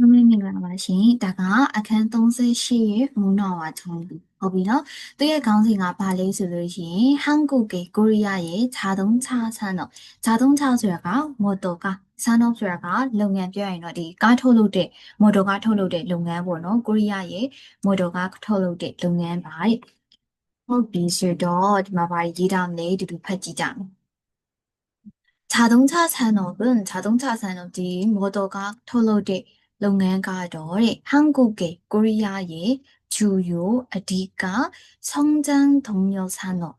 မမမင်္ဂလာပါရှင်ဒါကအခန်း38ရဲ့မုံတော်ဝါထုံးဘူးဟုတ်ပြီနော်သူရဲ့ခေါင်းစဉ်ကဘာလဲဆိုလို့ရှိရင်ဟန်ကုကေကိုရီးယားရဲ့ဂျာတုံးချဆန်းတော့ဂျာတုံးချဆိုတာကမော်တော်ကားဆန်းတော့ဆိုတာကလုပ်ငန်းပြောရင်တော့ဒီကားထုတ်လုပ်တဲ့မော်တော်ကားထုတ်လုပ်တဲ့လုပ်ငန်းပေါ့နော်ကိုရီးယားရဲ့မော်တော်ကားထုတ်လုပ်တဲ့လုပ်ငန်းပါတဲ့ဟုတ်ပြီဆိုတော့ဒီမှာဘာရေးထားမလဲတူတူဖတ်ကြည့်ကြမယ်자동차 산업은 자동차 산업이 모두가 토로데 လုပ်ငန်းကတော့တဲ့ဟန်ဂုကေကိုရီးယားရဲ့ဂျူယိုအဓိကဆောင်ကျန်းဒုံယောဆန်တော့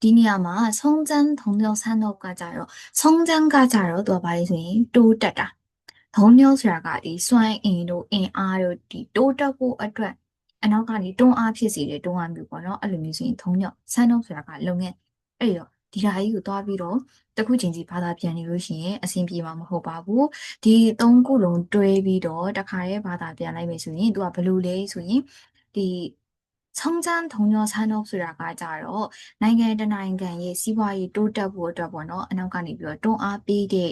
ဒီနေရာမှာဆုံးချမ်းဒုံယောဆန်တော့ကကြတော့ဆုံးချမ်းကကြတော့သူကဘာလဲဆိုရင်တိုးတက်တာဒုံယောဆိုတာကဒီစွမ်းအင်တို့အင်အားတို့ဒီတိုးတက်ဖို့အတွက်အနောက်ကနေတွန်းအားဖြစ်စေတဲ့တွန်းအားမျိုးပေါ့နော်အဲ့လိုမျိုးဆိုရင်ဒုံယောဆန်တော့ဆိုတာကလုပ်ငန်းအဲ့တော့ ဒီဓာကြီးကိုသွားပြီးတော့တခုချင်းစီဘာသာပြန်နေလို့ရှိရင်အဆင်ပြေမှာမဟုတ်ပါဘူးဒီသုံးခုလုံးတွဲပြီးတော့တခါရဲဘာသာပြန်လိုက်မယ်ဆိုရင်သူကဘယ်လိုလဲဆိုရင်ဒီ성장 동료 산업ဆိုတာကကြတော့နိုင်ငံတနိုင်ငံရဲ့စီးပွားရေးတိုးတက်ဖို့အတွက်ပေါ့နော်အနောက်ကနေပြီးတော့တွန်းအားပေးတဲ့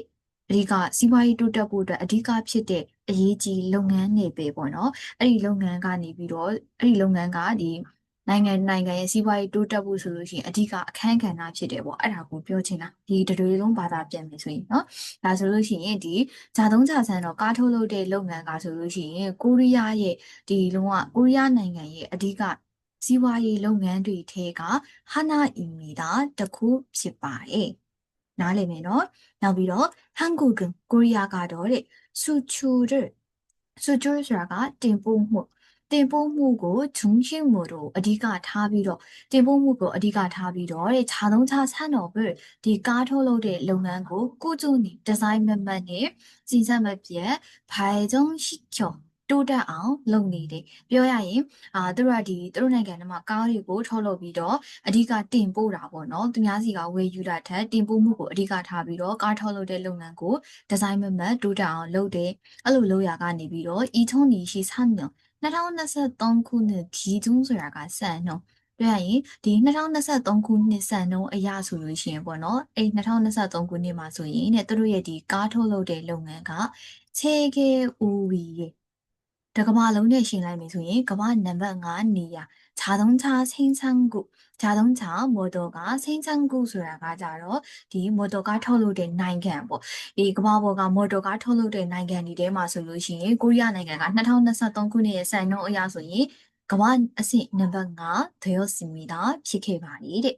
အဓိကစီးပွားရေးတိုးတက်ဖို့အတွက်အဓိကဖြစ်တဲ့အရေးကြီးလုပ်ငန်းတွေပဲပေါ့နော်အဲ့ဒီလုပ်ငန်းကနေပြီးတော့အဲ့ဒီလုပ်ငန်းကဒီ နိုင်ငံနိုင်ငံရဲ့စီးပွားရေးတိုးတက်ဖို့ဆိုလို့ရှိရင်အဓိကအခန်းကဏ္ဍဖြစ်တယ်ပေါ့အဲ့ဒါကိုပြောချင်တာဒီတတွေလုံးဘာသာပြန်မယ်ဆိုရင်နော်ဒါဆိုလို့ရှိရင်ဒီဂျာသုံးဂျာဆန်တော့ကားထုတ်လုပ်တဲ့လုပ်ငန်းကဆိုလို့ရှိရင်ကိုရီးယားရဲ့ဒီလုံးဝကိုရီးယားနိုင်ငံရဲ့အဓိကစီးပွားရေးလုပ်ငန်းတွေထဲကဟာနာအီမီတာတစ်ခုဖြစ်ပါတယ်နားလည်မယ်နော်နောက်ပြီးတော့ဟန်ဂူဂန်ကိုရီးယားကတော့တဲ့ဆူချူရဆူချူရဆိုတာကတင်ပို့မှု တင်ပို့မှုကိုဂျုံချင်းမှုတို့အဓိကထားပြီးတော့တင်ပို့မှုကိုအဓိကထားပြီးတော့တဲ့ခြားသုံးခြားဆန်တော်ပဲဒီကားထုတ်လုပ်တဲ့လုပ်ငန်းကိုကုကျုံနေဒီဇိုင်းမမတ်နဲ့စီစံမပြတ်ဘိုင်ဂျုံရှိကျော်တိုးတက်အောင်လုပ်နေတယ်ပြောရရင်အာသူတို့ကဒီသူတို့နိုင်ငံထဲမှာကားတွေကိုထုတ်လုပ်ပြီးတော့အဓိကတင်ပို့တာပေါ့နော်သူများစီကဝယ်ယူတာထက်တင်ပို့မှုကိုအဓိကထားပြီးတော့ကားထုတ်လုပ်တဲ့လုပ်ငန်းကိုဒီဇိုင်းမမတ်တိုးတက်အောင်လုပ်တယ်အဲ့လိုလုပ်ရကနေပြီးတော့ e-tone ရှိဆမ်းနော် 2023ခုနှစ်ဒီကျုံးဆိုတာကစံနှုန်းပြောရရင်ဒီ2023ခုနှစ်စံနှုန်းအရဆိုလို့ရှိရင်ပေါ့နော်အဲ့2023ခုနှစ်မှာဆိုရင်တဲ့သူတို့ရဲ့ဒီကားထုတ်လုပ်တဲ့လုပ်ငန်းကခြေကေဦးဝီရဲ့တကမ္ဘာလုံးနဲ့ရှင်လိုက်မယ်ဆိုရင်ကမ္ဘာနံပါတ်5နေရာ 자동차생산국 자동차မော်တော်ကား생산국ဆိုတာကကြတော့ဒီမော်တော်ကားထုတ်လုပ်တဲ့နိုင်ငံပေါ့ဒီကမ္ဘာပေါ်ကမော်တော်ကားထုတ်လုပ်တဲ့နိုင်ငံတွေထဲမှာဆိုလို့ရှိရင်ကိုရီးယားနိုင်ငံက2023ခုနှစ်ရဲ့စံနှုန်းအရဆိုရင်ကမ္ဘာအဆင့်နံပါတ်5되었습니다ဖြစ်ခဲ့ပါတယ်တဲ့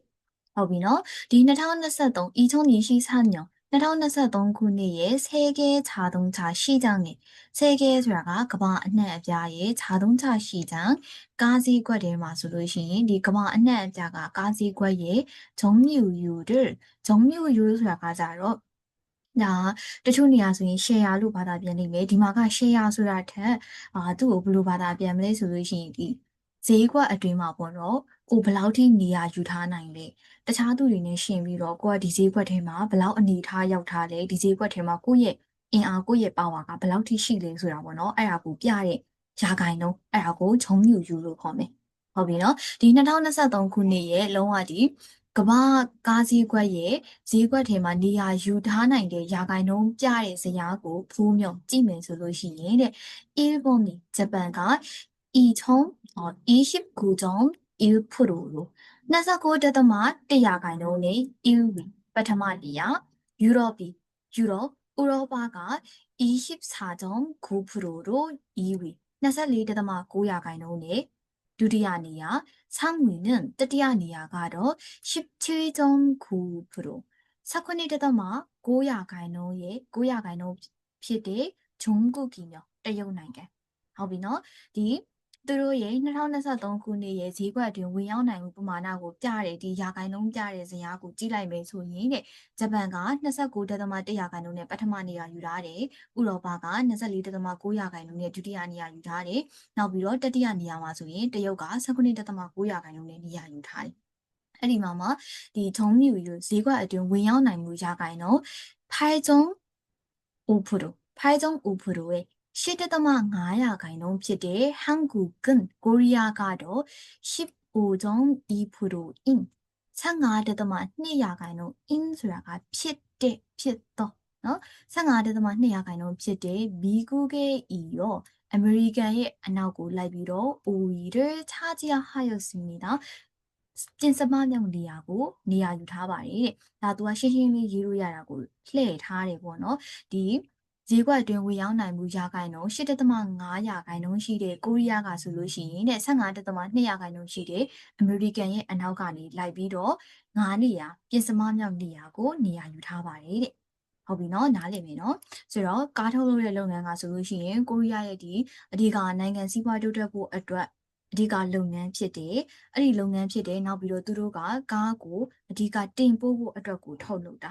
ဟုတ်ပြီနော်ဒီ2023 2024년 2023ခုနှစ်ရဲ့ဆယ်ကဲခြားသုံးခြားရှိကြောင်းနဲ့ဆယ်ကဲဆိုတာကကမ္ဘာအနှံ့အပြားရဲ့ခြားသုံးခြားရှိကြောင်းကားစည်းကွက်ထဲမှာဆိုလို့ရှိရင်ဒီကမ္ဘာအနှံ့အပြားကကားစည်းကွက်ရဲ့ဂျုံမြူယူဒ်ဂျုံမြူယူဆိုတာကကြတော့ဒါတချို့နေရာဆိုရင် share လို့ဘာသာပြန်နေမယ်ဒီမှာက share ဆိုတာထက်အာသူ့ကိုဘယ်လိုဘာသာပြန်မလဲဆိုလို့ရှိရင်ဒီဈေးကွက်အတွင်းမှာပေါ့နော် ကိုဘယ်လောက်ထိနေရာယူထားနိုင်လဲတခြားသူတွေနဲ့ရှင်ပြီးတော့ကိုကဒီဈေးကွက်ထဲမှာဘယ်လောက်အနေထားရောက်ထားလဲဒီဈေးကွက်ထဲမှာကိုရဲ့အင်အားကိုရဲ့ပါဝါကဘယ်လောက်ထိရှိလဲဆိုတာပေါ့နော်အဲ့ဒါကိုပြတဲ့ယာဂိုင်တော့အဲ့ဒါကိုဂျုံညူယူလို့ခေါ်မယ်ဟုတ်ပြီနော်ဒီ2023ခုနှစ်ရဲ့လုံးဝဒီကမ္ဘာကားဈေးကွက်ရဲ့ဈေးကွက်ထဲမှာနေရာယူထားနိုင်တဲ့ယာဂိုင်နှုန်းပြတဲ့ဇယားကိုဖူးမြုံကြည့်မယ်ဆိုလို့ရှိရင်တဲ့အေဘွန်ဒီဂျပန်က e-ton or e-ship gudon 2029.1%로 29.1ရာခိုင်နှုန်းနဲ့ EU ပထမနေရာယူရောပယူရောဥရောပက24.9%로 2위 24.9ရာခိုင်နှုန်းနဲ့ဒုတိယနေရာ상위는တတိယနေရာကတော့17.9% 19.9ရာခိုင်နှုန်းရဲ့9ရာခိုင်နှုန်းဖြစ်တဲ့ဂျုံကုကီမြောတရုတ်နိုင်ငံဟုတ်ပြီနော်ဒီ သူတို့ရဲ့2023ခုနှစ်ရဲ့ဈေးကွက်အတွင်းဝင်ရောက်နိုင်မှုပမာဏကိုပြတဲ့ဒီရာခိုင်နှုန်းပြတဲ့ဇယားကိုကြည့်လိုက်မယ်ဆိုရင်တဲ့ဂျပန်က29.1ရာခိုင်နှုန်းနဲ့ပထမနေရာယူထားတယ်။ဥရောပက24.9ရာခိုင်နှုန်းနဲ့ဒုတိယနေရာယူထားတယ်။နောက်ပြီးတော့တတိယနေရာမှာဆိုရင်တရုတ်က19.9ရာခိုင်နှုန်းနဲ့နေရာယူထားတယ်။အဲ့ဒီမှာမှဒီထုံးမြူယူဈေးကွက်အတွင်းဝင်ရောက်နိုင်မှုရာခိုင်နှုန်း8.5% 8.5%ရဲ့8.5ရာ 10.5ရာခိုင်နှုန်းဖြစ်တဲ့ဟန်ဂူကင်ကိုရီးယားကတော့15.2%င်း15.2ရာခိုင်နှုန်းအင်းဆိုတာကဖြစ်တဲ့ဖြစ်တော့နော်15.2ရာခိုင်နှုန်းဖြစ်တဲ့ဘီကူကေအီရောအမေရိကန်ရဲ့အနောက်ကိုလိုက်ပြီးတော့ OER ချာဂျီယာဟာယောစီနေတာတင်စမမြောင်နေရာကိုနေရာယူထားပါတယ်တဲ့။ဒါသူကရှင်းရှင်းလေးရေးလို့ရတာကိုလှည့်ထားတယ်ပေါ့နော်။ဒီ ဈေးကွက်အတွင်းဝေရောက်နိုင်မှုရာခိုင်နှုန်း8.5ရာခိုင်နှုန်းရှိတဲ့ကိုရီးယားကဆိုလို့ရှိရင်တဲ့15.2ရာခိုင်နှုန်းရှိတဲ့အမေရိကန်ရဲ့အနောက်ကနေလိုက်ပြီးတော့9နေရာပြင်စမမြောက်နေရာကိုနေရာယူထားပါတယ်တဲ့။ဟုတ်ပြီနော်နားလည်မယ်နော်ဆိုတော့ကားထုတ်လုပ်တဲ့လုပ်ငန်းကဆိုလို့ရှိရင်ကိုရီးယားရဲ့ဒီအဓိကနိုင်ငံစီးပွားတိုးတက်ဖို့အတွက်အဓိကလုပ်ငန်းဖြစ်တယ်အဲ့ဒီလုပ်ငန်းဖြစ်တယ်နောက်ပြီးတော့သူတို့ကကားကိုအဓိကတင်ပို့ဖို့အတွက်ကိုထုတ်လုပ်တာ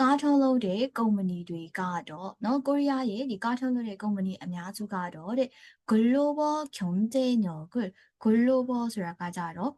ကားထုတ်လုပ်တဲ့ကုမ္ပဏီတွေကတော့เนาะကိုရီးယားရဲ့ဒီကားထုတ်လုပ်တဲ့ကုမ္ပဏီအများစုကတော့တဲ့ global 경제력을 global ဆိုတာကကြတော့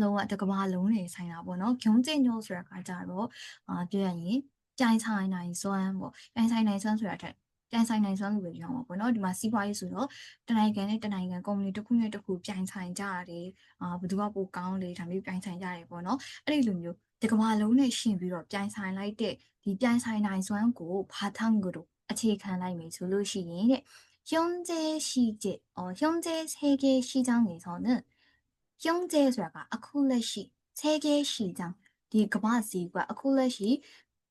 လုံးဝတစ်ကမ္ဘာလုံးနေဆိုင်တာပေါ့နော် 경제력 ဆိုတာကကြတော့အာပြောရရင်ပြိုင်ဆိုင်နိုင်စွမ်းပေါ့ပြိုင်ဆိုင်နိုင်စွမ်းဆိုတာထက်ပြိုင်ဆိုင်နိုင်စွမ်းလို့ပဲပြောမှာပေါ့နော်ဒီမှာစီးပွားရေးဆိုတော့တနိုင်ငံနဲ့တနိုင်ငံကုမ္ပဏီတစ်ခုနဲ့တစ်ခုပြိုင်ဆိုင်ကြရတယ်အာဘယ်သူကပိုကောင်းလဲဒါမျိုးပြိုင်ဆိုင်ကြရတယ်ပေါ့နော်အဲ့ဒီလိုမျိုး ဒီကမ္ဘာလုံးနဲ့ရှင်ပြီးတော့ပြိုင်ဆိုင်လိုက်တဲ့ဒီပြိုင်ဆိုင်နိုင်စွမ်းကိုဘာထန်ကတို့အခြေခံလိုက်မယ်ဆိုလို့ရှိရင်တဲ့현재시제어현재세계시장에서는 현재ဆိုတာကအခုလက်ရှိ세계 시장ဒီကမ္ဘာဈေးကွက်အခုလက်ရှိ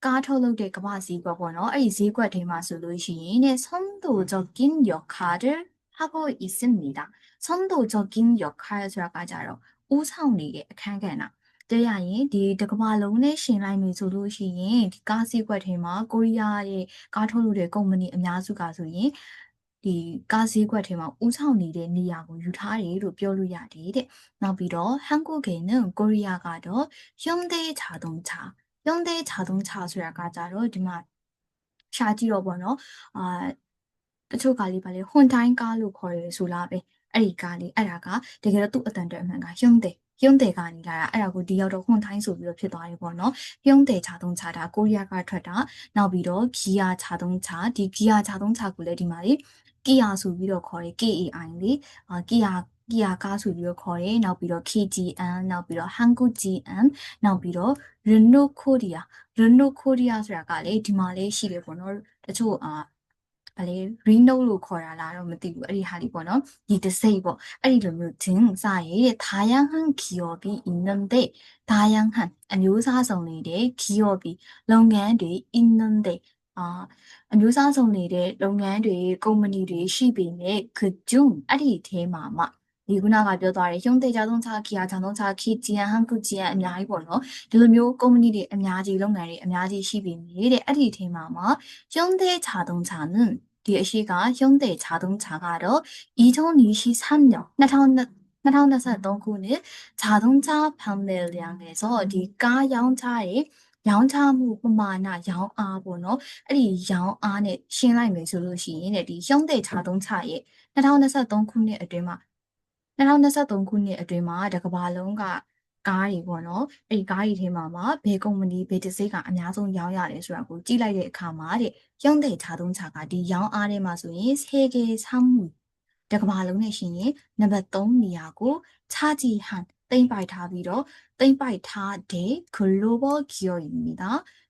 ကားထုတ်လုပ်တဲ့ကမ္ဘာဈေးကွက်ပေါ့နော်အဲ့ဒီဈေးကွက်တွေမှာဆိုလို့ရှိရင်တဲ့선도적인역할을하고있습니다선도적인역할ဆိုတာကကြတော့ဦးဆောင်နေတဲ့အခန်းကဏ္ဍ တွေ့ရရင်ဒီတကမ္ဘာလုံးနဲ့ရှင်လိုက်မယ်ဆိုလို့ရှိရင်ဒီကားစီးကွက်ထဲမှာကိုရီးယားရဲ့ကားထုတ်လုပ်တဲ့ကုမ္ပဏီအများစုကဆိုရင်ဒီကားဈေးကွက်ထဲမှာဦးဆောင်နေတဲ့နေရာကိုယူထားတယ်လို့ပြောလို့ရတယ်တဲ့။နောက်ပြီးတော့ဟန်ကုကေနကိုရီးယားကတော့ယွန်ဒေးချာတုံချာယွန်ဒေးချာတုံချာဆိုတာကကြတော့ဒီမှာရှာကြည့်တော့ပေါ့နော်။အာတချို့ကလေးပါလေဟွန်တိုင်းကားလို့ခေါ်ရဆိုလားပဲ။အဲ့ဒီကားလေးအဲ့ဒါကတကယ်တော့သူ့အတန်တွေအမှန်ကယွန်ဒေး ရုံးတယ်ကနေလာတာအဲ့ဒါကိုဒီရောက်တော့ခွန်ထိုင်းဆိုပြီးတော့ဖြစ်သွားတယ်ပေါ့နော်ရုံးတယ်ခြာသုံးခြာတာကိုရီးယားကထွက်တာနောက်ပြီးတော့ဂီယာခြာသုံးခြာဒီဂီယာခြာသုံးခြာကိုလည်းဒီမှာလေကီယာဆိုပြီးတော့ခေါ်တယ် KAI လေအာကီယာကီယာကားဆိုပြီးတော့ခေါ်တယ်နောက်ပြီးတော့ KGM နောက်ပြီးတော့ Hankook GM နောက်ပြီးတော့ Renault Korea Renault Korea ဆိုတာကလေဒီမှာလေးရှိတယ်ပေါ့နော်တချို့အာ ဗလေ renote လို့ခေါ်တာလားတော့မသိဘူးအဲ့ဒီဟာလေးပေါ့နော်ဒီတစိပေါ့အဲ့ဒီလိုမျိုးဒင်းစရဲ့တဲ့ဒါယန်ဟန်ခီယောဘီအင်းနမ်တဲ့ဒါယန်ဟန်အမျိုးအစားဆောင်နေတဲ့ခီယောဘီလုပ်ငန်းတွေအင်းနမ်တဲ့အာအမျိုးအစားဆောင်နေတဲ့လုပ်ငန်းတွေကုမ္ပဏီတွေရှိပေမဲ့ခဂျွန်းအဲ့ဒီအထဲမှာမှ ဒီခုနကပြောသွားတယ်ရုံတေချာသုံးချခီယာချောင်းသုံးချခီဂျီယန်ဟန်ကူဂျီယန်အများကြီးပေါ့နော်ဒီလိုမျိုးကုမ္ပဏီတွေအများကြီးလုပ်ငန်းတွေအများကြီးရှိပြီမြေတဲ့အဲ့ဒီထဲမှာမှာရုံတေချာသုံးချနန်ဒီအရှိကရုံတေချာသုံးချကတော့ဤထုံးနီရှိဆမ်းညော2000 2023ခုနှစ်ဂျာသုံးချဖမ်နယ်လျံငယ်ဆိုဒီကားရောင်းချရဲ့ရောင်းချမှုပမာဏရောင်းအားပေါ့နော်အဲ့ဒီရောင်းအားနဲ့ရှင်းလိုက်မယ်ဆိုလို့ရှိရင်တဲ့ဒီရှုံးတဲ့ခြားသုံးချရဲ့2023ခုနှစ်အတွင်းမှာ 2023ခုနှစ်အတွင်းမှာတကဘာလုံးကကားတွေပေါ့နော်အဲ့ဒီကားတွေထဲမှာမှာဘယ်ကုမ္ပဏီဘယ်တစ်စိတ်ကအများဆုံးရောင်းရတယ်ဆိုတာကိုကြည့်လိုက်တဲ့အခါမှာတဲ့ရုံးတဲ့ခြားသုံးခြားကဒီရောင်းအားထဲမှာဆိုရင်ဆေကေဆောင်းမှုတကဘာလုံးနဲ့ရှင်ရင်နံပါတ်3နေရာကိုခြားကြည့်ဟန်တိမ့်ပိုက်ထားပြီးတော့တိမ့်ပိုက်ထားတဲ့ global geoeconomy က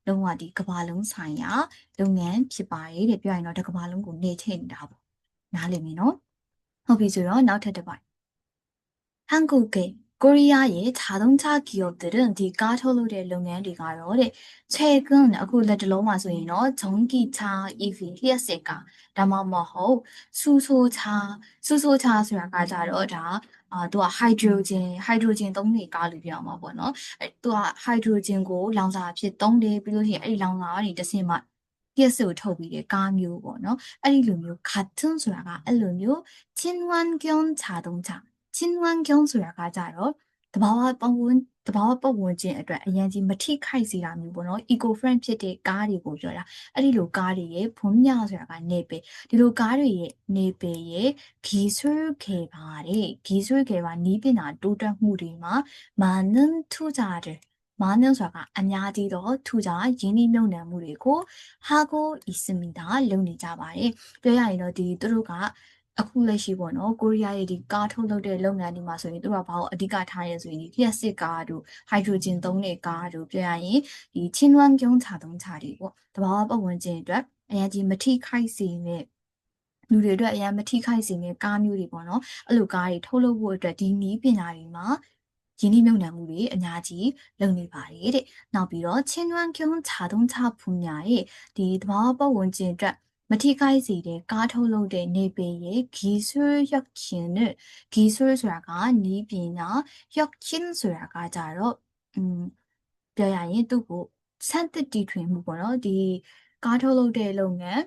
လုံးဝဒီကဘာလုံးဆိုင်ရာလုပ်ငန်းဖြစ်ပါတယ်တဲ့ပြောရရင်တော့တကဘာလုံးကိုနေချိန်နေတာပေါ့နားလည်ပြီနော်ဟုတ်ပြီဆိုတော့နောက်ထပ်တစ်ပိုက် 한국의 코리아의 자동차 기업들은 디 까톨로의 롱앤리가요. 네. 최근အခု လက်တလုံးမှာဆိုရင်တော့ 전기차 EV လျှက်စစ်ကားဒါမှမဟုတ်စူဆိုချာစူဆိုချာဆိုတာကကြတော့ဒါအာသူက hydrogen hydrogen သုံးနေကားလို့ပြောမှာပေါ့နော်အဲသူက hydrogen ကိုလောင်စာဖြစ်သုံးတယ်ပြီးလို့ရှိရင်အဲ့ဒီလောင်စာကနေတစ်ဆင့်မှလျှက်စစ်ကိုထုတ်ပြီးတဲ့ကားမျိုးပေါ့နော်အဲ့ဒီလိုမျိုး 같은ဆိုတာကအဲ့လိုမျိုး친환경 자동차 친환경ဆိုတာကကြတော့တဘာဝပတ်ဝန်း တဘာဝပတ်ဝန်းကျင်အတွက်အရင်ကြီးမထိခိုက်စေတာမျိုးပေါ့နော် eco friend ဖြစ်တဲ့ကားတွေကိုပြောတာအဲ့ဒီလိုကားတွေရဲ့ဘုံညဆိုတာကနေပယ်ဒီလိုကားတွေရဲ့နေပယ်ရဲ့ဂီဆွဲခေပါတဲ့ဂီဆွဲခေပါနီးပညာတိုးတက်မှုတွေမှာမာနန်ထူကြတယ်မာနန်ဆိုတာကအများကြီးတော့ထူကြရင်းနှီးမြုပ်နှံမှုတွေကိုဟာကိုအီစမီတာလုပ်နေကြပါတယ်ပြောရရင်တော့ဒီသူတို့က အခုလက်ရှိပေါ့နော်ကိုရီးယားရဲ့ဒီကားထုတ်လုပ်တဲ့လုပ်ငန်းတွေမှာဆိုရင်သူတို့ကဘာလို့အဓိကထားရဲဆိုရင်ဒီလျှက်စစ်ကားတို့ဟိုက်ဒရိုဂျင်သုံးတဲ့ကားတို့ပြောရရင်ဒီချင်းလွမ်းကျုံးချသုံးချတွေပေါ့တဘာဝပတ်ဝန်းကျင်အတွက်အရင်ကြီးမထိခိုက်စေနဲ့လူတွေအတွက်အရင်မထိခိုက်စေနဲ့ကားမျိုးတွေပေါ့နော်အဲ့လိုကားတွေထုတ်လုပ်ဖို့အတွက်ဒီနည်းပညာတွေမှာရင်းနှီးမြှုပ်နှံမှုတွေအများကြီးလုပ်နေပါတယ်တဲ့နောက်ပြီးတော့ချင်းလွမ်းကျုံးချသုံးချဖူညာရဲ့ဒီတဘာဝပတ်ဝန်းကျင်အတွက် မထိခိုက်စေတဲ့ကားထုတ်လုပ်တဲ့နေပင်ရဲ့ဂီဆွဲရောက်ခြင်းနဲ့ဂီဆွဲဆိုတာကနီးပညာရောက်ခြင်းဆိုတာကကြတော့อืมပြောရရင်သူ့ကိုစမ်းသစ်တီထွင်မှုပေါ့နော်ဒီကားထုတ်လုပ်တဲ့လုပ်ငန်း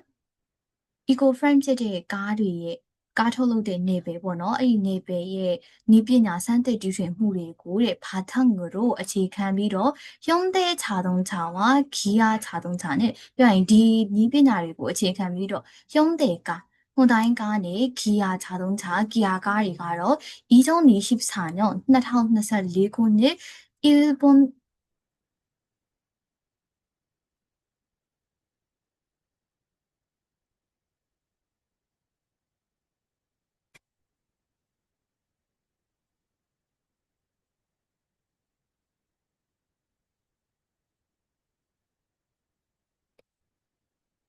eco friend ဖြစ်တဲ့ကားတွေရဲ့ ကားထုတ်လုပ်တဲ့နေပယ်ပေါ့နော်အဲ့ဒီနေပယ်ရဲ့ဤပညာစမ်းသစ်တူးရှင်မှုတွေကိုတဲ့ဘာထငို့အခြေခံပြီးတော့ရုံးတဲ့ခြာသုံးခြာဝါဂီယာခြာသုံးခြာနဲ့ပြရင်ဒီဤပညာတွေကိုအခြေခံပြီးတော့ရုံးတဲ့ကားဟွန်တိုင်းကားနဲ့ဂီယာခြာသုံးခြာဂီယာကားတွေကတော့ဤကျုံနေရှိပစာညောင်း2024ခုနှစ် 일본